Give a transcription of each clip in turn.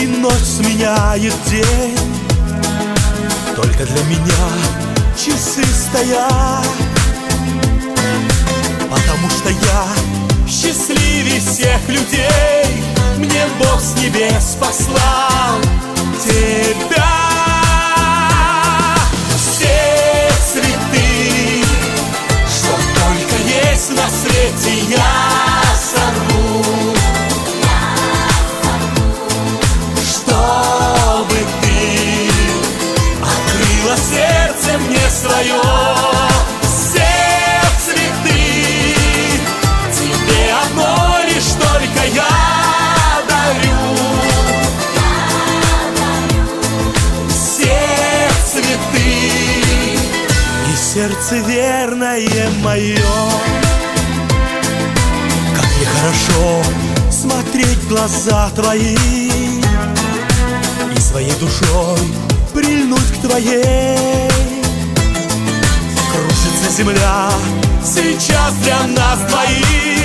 И ночь сменяет день. Только для меня часы стоят Потому что я счастливее всех людей открыла сердце мне свое Все цветы Тебе одно лишь только я дарю. Все цветы И сердце верное мое хорошо смотреть в глаза твои. И своей душой прильнуть к твоей. Кружится земля сейчас для нас двоих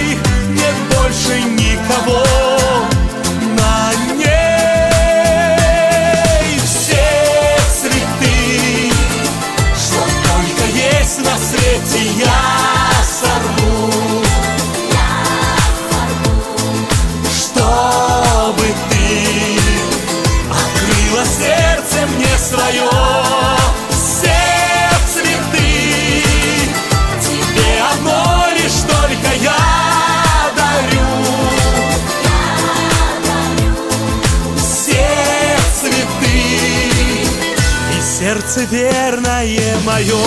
сердце верное мое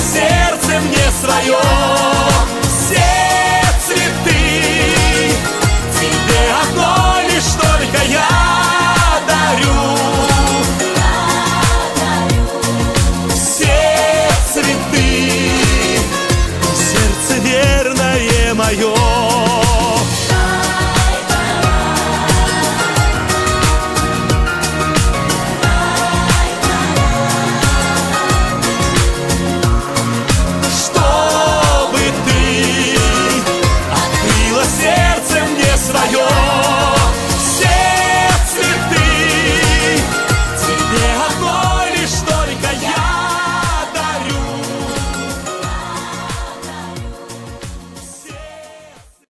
сердце мне свое.